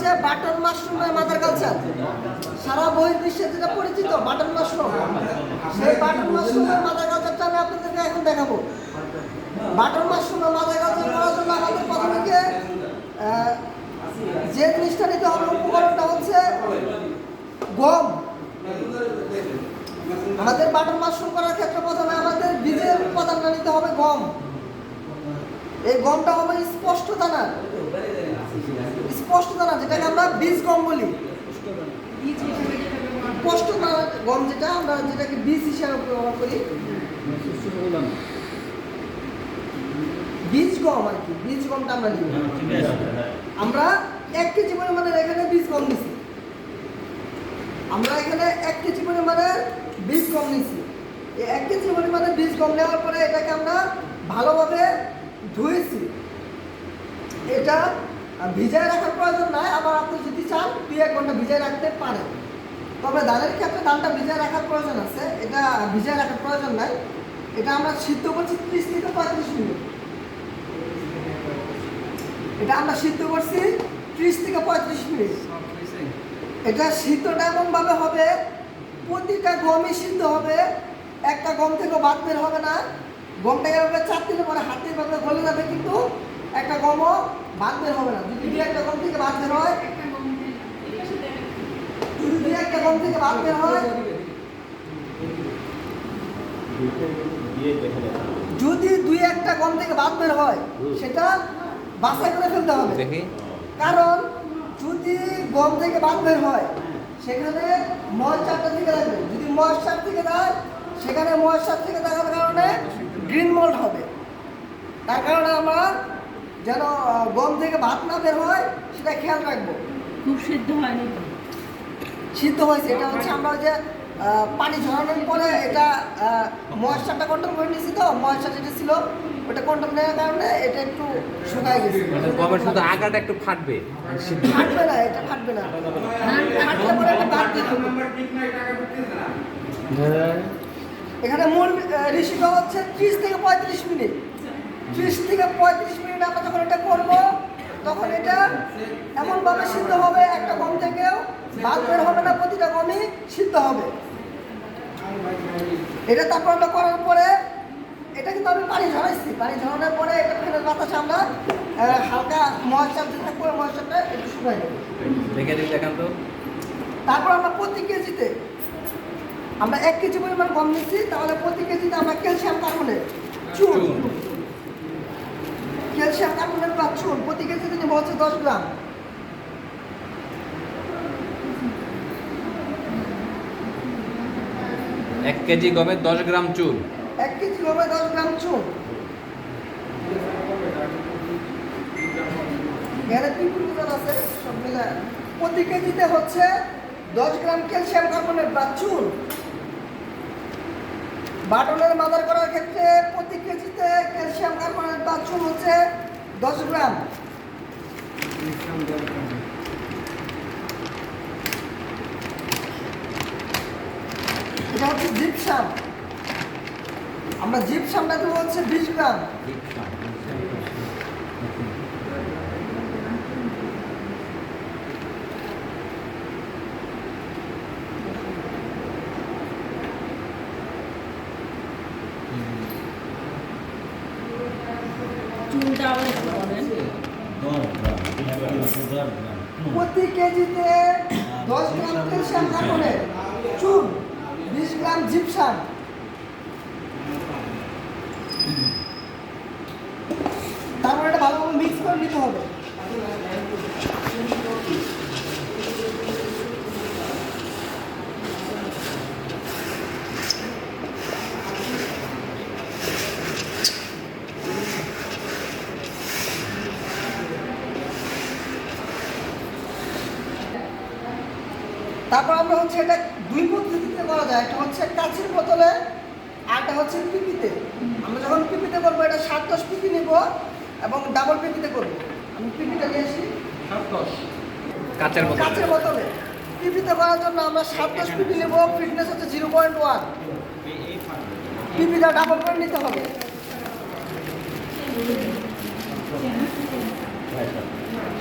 হচ্ছে বাটন মাশরুমের mother culture সারা বহির্বিশ্বে যেটা পরিচিত বাটন মাশরুম। সেই বাটন মাশরুমের মাদার কালচারটা আমি আপনাদেরকে এখন দেখাবো। বাটন মাশরুমের মাদার কালচার করার জন্য আমাদের প্রথমে যে, জিনিসটা নিতে হবে উপকরণটা হচ্ছে গম। আমাদের বাটন মাশরুম করার ক্ষেত্রে প্রথমে আমাদের বীজের উপাদানটা নিতে হবে গম। এই গমটা হবে স্পষ্ট দানা স্পষ্ট দানা যেটাকে আমরা বীজ গম বলি? স্পষ্ট গম যেটা আমরা যেটাকে বীজ হিসাবে ব্যবহার করি। বীজ গম আর কি বীজ গমটা আমরা নিই আমরা এক কেজি পরিমাণের এখানে বীজ গম নিছি। আমরা এখানে এক কেজি পরিমাণের বীজ গম নিছি। এক কেজি পরিমাণের বীজ গম নেওয়ার পরে এটাকে আমরা ভালোভাবে ধুয়েছি। এটা ভিজায় রাখার প্রয়োজন নাই, আবার আপনি যদি চান, দুই এক ঘণ্টা ভিজায় রাখতে পারেন। তবে ধানের ক্ষেত্রে ধানটা ভিজায় রাখার প্রয়োজন আছে, এটা ভিজায় রাখার প্রয়োজন নাই। এটা আমরা সিদ্ধ করছি ত্রিশ থেকে পঁয়ত্রিশ মিনিট। এটা আমরা সিদ্ধ করছি ত্রিশ থেকে পঁয়ত্রিশ মিনিট। এটা সিদ্ধটা এমনভাবে হবে, প্রতিটা গমই সিদ্ধ হবে, একটা গম থেকে বাদ বের হবে না। গমটা এভাবে চাপ দিলে পরে হাতে এভাবে গলে যাবে কিন্তু একটা গমও বাদ বের হবে না। যদি দুই একটা গম থেকে বাদ বের হয় যদি দুই একটা গম থেকে বাদ বের হয় যদি দুই একটা গম থেকে বাদ বের হয় সেটা বাছাই করে ফেলতে হবে। কারণ যদি গম থেকে বাদ বের হয় সেখানে ময়শ্চারটা থেকে থাকবে যদি ময়শ্চার থেকে দেয় সেখানে ময়শ্চার থেকে থাকার কারণে গ্রিন মোল্ড হবে। তার কারণে আমরা যেন গম থেকে ভাত না বের হয় সেটা খেয়াল রাখব। খুব সিদ্ধ হয়নি। সিদ্ধ হয়েছে। এটা হচ্ছে আমরা ওই যে পানি ঝরানোর পরে এটা ময়শ্চারটা কন্ট্রোল করে নিয়েছি তো ময়শ্চার যেটা ছিল ওটা কন্ট্রোল নেওয়ার কারণে এটা একটু শুকাই গেছে। মানে গমের শুধু আগাটা একটু ফাটবে আর ফাটবে না এটা ফাটবে না। ফাটলে পরে এটা বাদ দিতে হবে। এখানে মূল রেসিপি হচ্ছে ত্রিশ থেকে পঁয়ত্রিশ মিনিট। ত্রিশ থেকে পঁয়ত্রিশ মিনিট আমরা যখন এটা করব তখন এটা এমনভাবে সিদ্ধ হবে একটা গম থেকেও ভাত বের হবে না প্রতিটা গমই সিদ্ধ হবে। এটা তারপর আমরা করার পরে এটা কিন্তু আমি পানি ঝরাইছি। পানি ঝরানোর পরে এটা ফেলে বাতাসে আমরা হালকা ময়শ্চার যে থাকবে ময়শ্চারটা একটু শুকাই দেবো দেখে দিন দেখান তো। তারপর আমরা প্রতি কেজিতে আমরা এক কেজি পরিমাণ গম নিচ্ছি তাহলে প্রতি কেজিতে আমরা ক্যালসিয়াম কার্বনেট চুন। চুন। ক্যালসিয়াম কার্বনেট চুন প্রতি কেজিতে নেব হচ্ছে দশ গ্রাম। এক কেজি গমে দশ গ্রাম চুন। এক কেজি গমে দশ গ্রাম চুন। এখানে পিপুল আছে? সব মিলে প্রতি কেজিতে হচ্ছে দশ গ্রাম ক্যালসিয়াম কার্বনেট বা চুন। বাটনের মাদার করার ক্ষেত্রে প্রতি কেজিতে ক্যালসিয়াম কার্বনেট বা চুন হচ্ছে দশ গ্রাম। এটা হচ্ছে জিপসাম। আমরা জিপসামটা দেবো হচ্ছে বিশ গ্রাম। বলেন। প্রতি কেজিতে দশ গ্রাম ক্যালসিয়াম করে চুন বিশ গ্রাম জিপসাম তারপর এটা ভালোভাবে মিক্স করে নিতে হবে তারপর আমরা হচ্ছে এটা দুই পদ্ধতিতে করা যায়। একটা হচ্ছে কাছের বোতলে আর একটা হচ্ছে পিপিতে। আমরা যখন পিপিতে করব এটা সাত দশ পিপি নেব এবং ডাবল পিপিতে করব। আমি পিপিটা নিয়ে আসি। কাঁচের মতো কাছের বোতলে। পিপিতে করার জন্য আমরা সাত দশ পিপি নেব। ফিটনেস হচ্ছে জিরো পয়েন্ট ওয়ান পিপিটা ডাবল করে নিতে হবে।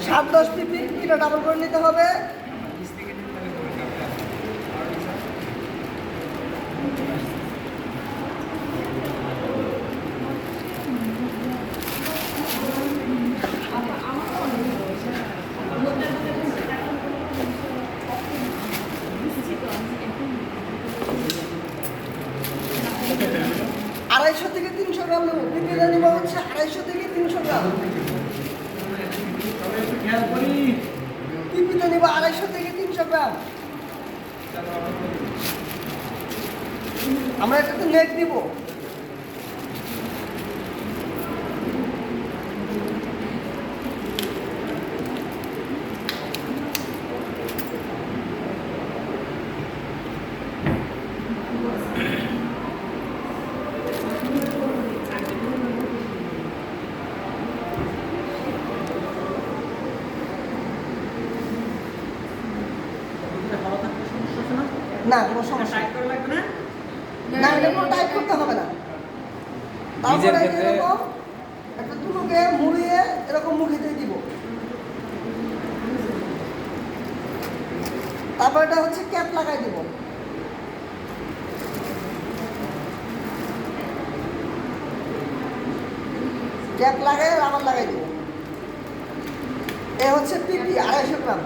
সাত দশ পিপি পিপিটা ডাবল করে নিতে হবে। আড়াইশো থেকে তিনশো গ্রাম নেব। পিপিটা নিব হচ্ছে আড়াইশো থেকে তিনশো গ্রাম। পিপিতে নিব আড়াইশো থেকে তিনশো গ্রাম। আমরা এটাতে নেট দিব না কোনো সমস্যা। না এটা কোনো টাইপ করতে হবে না। তারপরে এরকম একটা তুলোকে মুড়িয়ে এরকম মুখিতে দিব। তারপর এটা হচ্ছে ক্যাপ লাগাই দিব। ক্যাপ লাগাই রাবার লাগাই দিব। এ হচ্ছে পিপি আড়াইশো গ্রাম।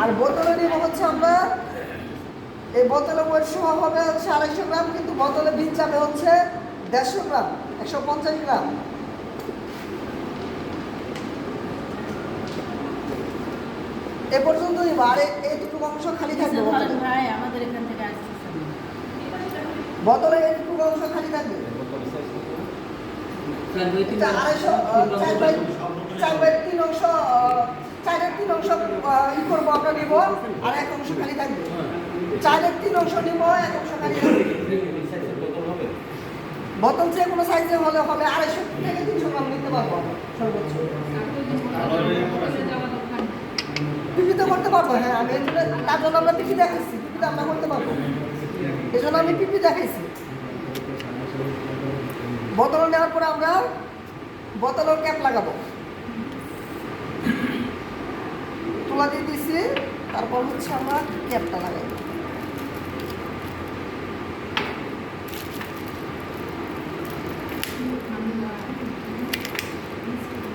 আর বোতলে নিব হচ্ছে আমরা এই বোতলে ওয়েট সহ হবে হচ্ছে আড়াইশো গ্রাম কিন্তু বোতলে বীজ যাবে হচ্ছে দেড়শো গ্রাম একশো পঞ্চাশ গ্রাম। এ পর্যন্ত নিব আর এইটুকু অংশ খালি থাকবে বোতলে। ভাই আমাদের এখান থেকে বোতলে এইটুকু অংশ খালি থাকবে। আড়াইশো চার বাই চার বাই তিন অংশ চারের তিন অংশ ই করব আমরা নিব আর এক অংশ খালি থাকবে। চারের তিন অংশ নিব, এক অংশ বোতল যে কোনো সাইজে হলে হবে আড়াইশো থেকে তিনশো গ্রাম নিতে পারব সর্বোচ্চ। পিপিতে করতে পারব হ্যাঁ আমি এই জন্য, তার জন্য আমরা পিপি দেখাইছি পিপিতে আমরা করতে পারব। এই জন্য আমি পিপি দেখাইছি। বোতল নেওয়ার পরে আমরা বোতলের ক্যাপ লাগাবো। তুলা দিয়ে দিছি তারপর হচ্ছে আমরা ক্যাপটা লাগাই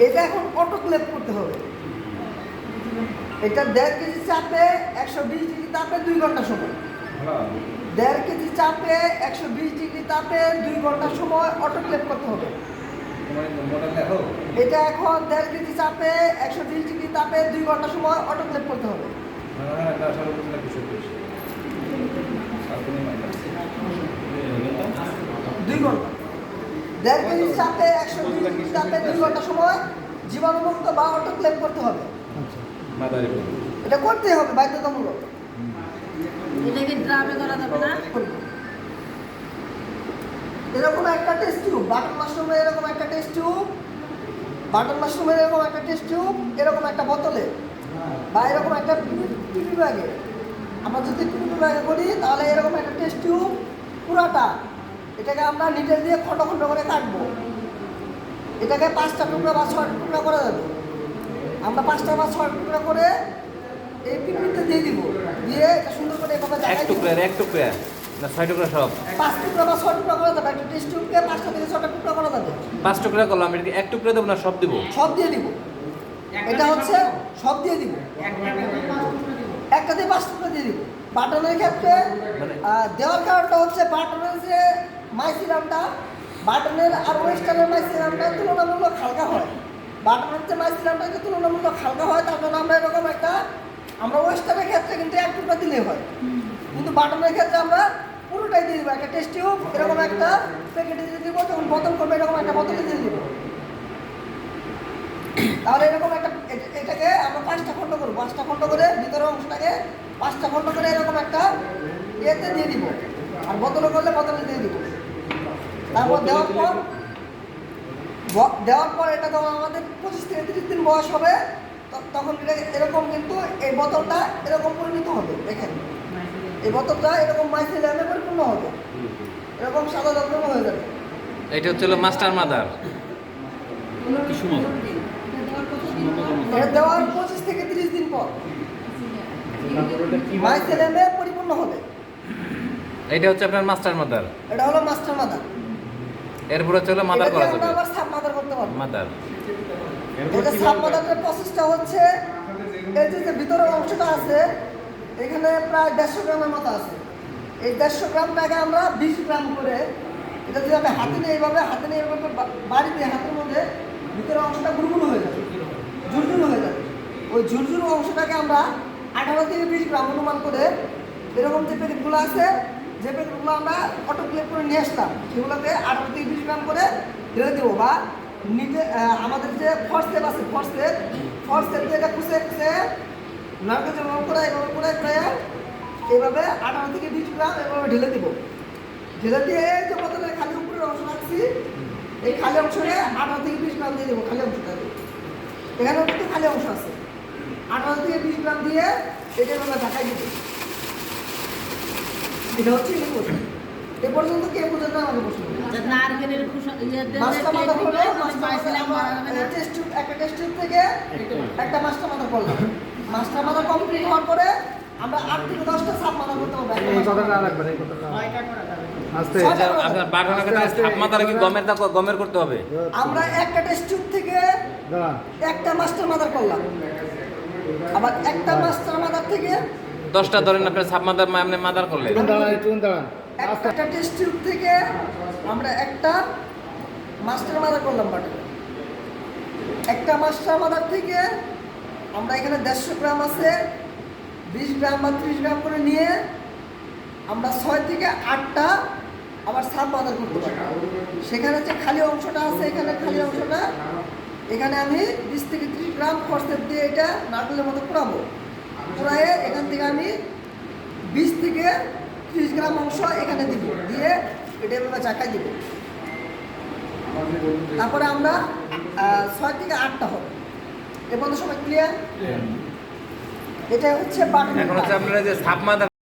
এটা এখন অটোক্লেভ করতে হবে। এটা দেড় কেজি চাপে একশো বিশ ডিগ্রি তাপে দুই ঘণ্টা সময়। দেড় কেজি চাপে একশো বিশ ডিগ্রি তাপে দুই ঘণ্টা সময় অটো অটোক্লেভ করতে হবে। এটা এখন দেড় কেজি চাপে একশো বিশ ডিগ্রি তাপে দুই ঘণ্টা সময় অটো অটোক্লেভ করতে হবে। দুই ঘণ্টা। দেড় কেজি চাপে একশো তাপে দুই ঘণ্টা সময় জীবাণুমুক্ত বা অটোক্লেভ করতে হবে। এটা করতেই হবে বাধ্যতামূলক। এরকম একটা টেস্ট টিউব বাটন মাশরুমের এরকম একটা টেস্ট টিউব বাটন মাশরুমের এরকম একটা টেস্ট টিউব এরকম একটা বোতলে বা এরকম একটা পিপি ব্যাগে আমরা যদি পিপি ব্যাগে করি তাহলে এরকম একটা টেস্ট টিউব পুরাটা এটাকে আমরা নিটেল দিয়ে খণ্ড খণ্ড করে কাটবো। এটাকে পাঁচটা টুকরা বা ছয় টুকরা করা যাবে আমরা পাঁচটা বা ছয় টুকরা করে এই পিপিতে দিয়ে দিব। দিয়ে এটা সুন্দর করে এভাবে এক। টুকরা এক টুকরা না ছয় টুকরা সব? পাঁচ টুকরা বা ছয় টুকরা করা যাবে একটা টেস্ট টিউবকে পাঁচটা থেকে ছটা টুকরা করা যাবে পাঁচ টুকরা করলাম এটা এক টুকরা দেবো না সব দেবো? সব দিয়ে দিব। এটা হচ্ছে সব দিয়ে দিব। একটা দিয়ে পাঁচ টুকরা দিয়ে দিব। বাটনের ক্ষেত্রে মানে- দেওয়ার কারণটা হচ্ছে বাটনের যে মাইসিরামটা বাটনের আর ওয়েস্টার্নের মাইসিরামটা তুলনামূলক হালকা হয়। বাটনের যে মাইসিরামটা যে তুলনামূলক হালকা হয়, তার জন্য আমরা এরকম একটা আমরা ওয়েস্টার্নের ক্ষেত্রে কিন্তু এক টুকরা দিলেই হয়। কিন্তু বাটনের ক্ষেত্রে আমরা পুরোটাই দিয়ে দেবো, একটা টেস্ট টিউব এরকম একটা প্যাকেটে দিয়ে দিব, যখন বোতল করবে এরকম একটা বোতলে দিয়ে দিব। তাহলে এরকম একটা এটাকে আমরা পাঁচটা খণ্ড করব। পাঁচটা খণ্ড করে ভিতরের অংশটাকে পাঁচটা খণ্ড করে এরকম একটা ইয়েতে দিয়ে দিব। আর বোতলে করলে বোতলে দিয়ে দিব। তারপর দেওয়ার পর দেওয়ার পর এটা যখন আমাদের পঁচিশ থেকে তিরিশ দিন বয়স হবে তখন এটা এরকম কিন্তু এই বোতলটা এরকম পরিণত হবে দেখেন। এই বোতলটা এরকম মাইসিলামে পরিপূর্ণ হবে। এরকম সাদা রকম হয়ে যাবে। এটা হচ্ছে মাস্টার মাদার। এটা দেওয়ার পঁচিশ থেকে তিরিশ দিন পর। মাইসেলেমে পরিপূর্ণ হবে। এটা হচ্ছে আপনার মাস্টার মাদার। এটা হলো মাস্টার মাদার। এরপর হচ্ছে হলো মাদার করা যাবে। মাদার করতে পারব। মাদার এটা সাব মাদারের প্রসেসটা হচ্ছে এই যে ভিতরের অংশটা আছে এখানে প্রায় দেড়শো গ্রামের মতো আছে। এই দেড়শো গ্রামটাকে আমরা বিশ গ্রাম করে এটা যদি আমি হাতে নিয়ে এইভাবে হাতে নিয়ে এইভাবে বাড়ি দিয়ে হাতের মধ্যে ভিতরের অংশটা গুরুগুলো হয়ে যাবে ঝুরঝুর হয়ে যাবে। ওই ঝুরঝুর অংশটাকে আমরা আঠারো থেকে বিশ গ্রাম অনুমান করে এরকম যে প্যাকেটগুলো আছে যে প্যাকেটগুলো আমরা অটো ক্লিপ করে নিয়ে আসতাম সেগুলোকে আঠারো থেকে বিশ গ্রাম করে ঢেলে দেবো বা নিজে আমাদের যে ফর্সেপ আছে ফর্সেপ ফর্সেপ এটা কুচে কুচে নারকেল যেভাবে করে, এভাবে করে করে এইভাবে আঠারো থেকে বিশ গ্রাম এভাবে ঢেলে দেবো। ঢেলে দিয়ে যে বোতলের খালি উপরের অংশ রাখছি, এই খালি অংশে আঠারো থেকে বিশ গ্রাম দিয়ে দেবো, খালি অংশটা। এখানেও কিন্তু খালি অংশ আছে। আঠারো থেকে বিশ গ্রাম দিয়ে এটা এভাবে ঢাকাই দিব। এটা হচ্ছে এ পর্যন্ত কে পর্যন্ত আমাকে প্রশ্ন আচ্ছা, নারকেলের ইয়ে মাছটা মাথা না। টেস্ট একটা টেস্ট থেকে একটা। মাছটা মাথা করলাম মাছটা মাথা কমপ্লিট হওয়ার পরে আমরা আট থেকে দশটা সাপ মাথা করতে এই কথাটা রাখবেন এই কথাটা। আস্তে। আচ্ছা, আপনার সাপ কি গমের গমের করতে হবে। আমরা একটা টেস্ট থেকে একটা মাস্টার মাদার করলাম। আবার একটা মাস্টার মাদার থেকে দশটা ধরেন আপনার সাপ মাদার এমনি মাদার করলে। একটু টেস্ট টিউব থেকে আমরা একটা মাস্টার মাদার করলাম বাটে একটা মাস্টার মাদার থেকে আমরা এখানে দেড়শো গ্রাম আছে বিশ গ্রাম বা ত্রিশ গ্রাম করে নিয়ে আমরা ছয় থেকে আটটা আবার সাপ মাদার করতে পারি। সেখানে যে খালি অংশটা আছে এখানে খালি অংশটা এখানে আমি বিশ থেকে ত্রিশ গ্রাম খরচের দিয়ে এটা নারকেলের মতো পোড়াবো পোড়ায়ে এখান থেকে আমি বিশ থেকে ত্রিশ গ্রাম অংশ এখানে দিব। দিয়ে এটা আমরা চাকায় দিব। তারপরে আমরা আহ, ছয় থেকে আটটা হবে। এ পর্যন্ত সময় ক্লিয়ার এটা হচ্ছে বাটন এখন হচ্ছে আপনার যে সাপ মাদার